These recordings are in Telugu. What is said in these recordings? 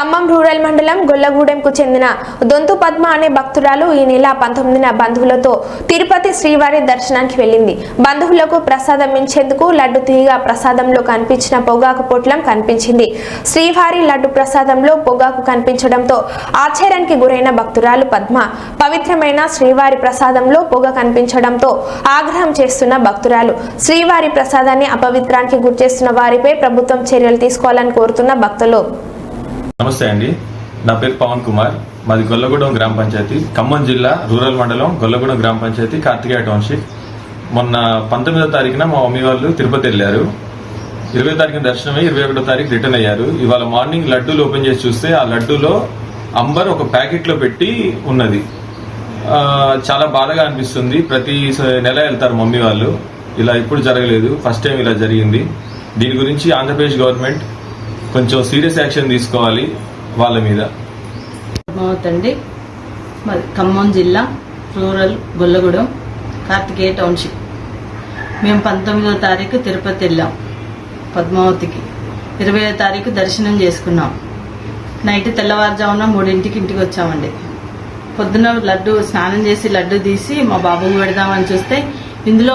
ఖమ్మం రూరల్ మండలం గొల్లగూడెంకు చెందిన దొంతు పద్మ అనే భక్తురాలు ఈ నెల పంతొమ్మిదిన బంధువులతో తిరుపతి శ్రీవారి దర్శనానికి వెళ్ళింది. బంధువులకు ప్రసాదం ఇచ్చేందుకు లడ్డు తీగ ప్రసాదంలో కనిపించిన పొగాకు పొట్లం కనిపించింది. శ్రీవారి లడ్డు ప్రసాదంలో పొగాకు కనిపించడంతో ఆశ్చర్యానికి గురైన భక్తురాలు పద్మ పవిత్రమైన శ్రీవారి ప్రసాదంలో పొగ కనిపించడంతో ఆగ్రహం చేస్తున్న భక్తురాలు శ్రీవారి ప్రసాదాన్ని అపవిత్రానికి గుర్చేస్తున్న వారిపై ప్రభుత్వం చర్యలు తీసుకోవాలని కోరుతున్న భక్తులు. నమస్తే అండి. నా పేరు పవన్ కుమార్. మాది గొల్లగూడెం గ్రామ పంచాయతీ. ఖమ్మం జిల్లా రూరల్ మండలం గొల్లగూడెం గ్రామ పంచాయతీ కార్తికేయ టౌన్షిప్. మొన్న పంతొమ్మిదో తారీఖున మా మమ్మీ వాళ్ళు తిరుపతి వెళ్ళారు. ఇరవై తారీఖున దర్శనం ఇరవై ఒకటో తారీఖు రిటర్న్ అయ్యారు. ఇవాళ మార్నింగ్ లడ్డూలు ఓపెన్ చేసి చూస్తే ఆ లడ్డూలో అంబర్ ఒక ప్యాకెట్లో పెట్టి ఉన్నది. చాలా బాధగా అనిపిస్తుంది. ప్రతి స- నెల వెళ్తారు మమ్మీ వాళ్ళు. ఇలా ఇప్పుడు జరగలేదు. ఫస్ట్ టైం ఇలా జరిగింది. దీని గురించి ఆంధ్రప్రదేశ్ గవర్నమెంట్ కొంచెం సీరియస్ యాక్షన్ తీసుకోవాలి వాళ్ళ మీద. పద్మావతి మరి ఖమ్మం జిల్లా రూరల్ గొల్లగూడెం కార్తికేయ టౌన్షిప్. మేము పంతొమ్మిదో తారీఖు తిరుపతి వెళ్ళాం పద్మావతికి. ఇరవయో తారీఖు దర్శనం చేసుకున్నాం. నైట్ తెల్లవారుజామున మూడింటికి ఇంటికి వచ్చామండి. పొద్దున లడ్డు స్నానం చేసి లడ్డు తీసి మా బాబుకి పెడదామని చూస్తే ఇందులో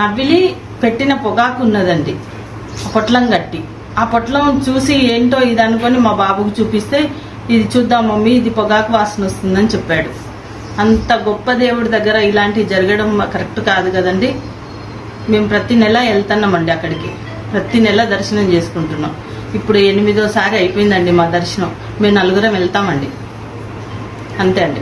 నవ్విలి పెట్టిన పొగాకు ఉన్నదండి. పొట్లం కట్టి ఆ పొట్లం చూసి ఏంటో ఇది అనుకొని మా బాబుకు చూపిస్తే ఇది చూద్దాం మమ్మీ ఇది పొగాకు వాసన వస్తుందని చెప్పాడు. అంత గొప్ప దేవుడి దగ్గర ఇలాంటివి జరగడం కరెక్ట్ కాదు కదండి. మేము ప్రతి నెల వెళ్తున్నామండి అక్కడికి. ప్రతి నెల దర్శనం చేసుకుంటున్నాం. ఇప్పుడు ఎనిమిదోసారి అయిపోయిందండి మా దర్శనం. మేము నలుగురం వెళ్తామండి. అంతే అండి.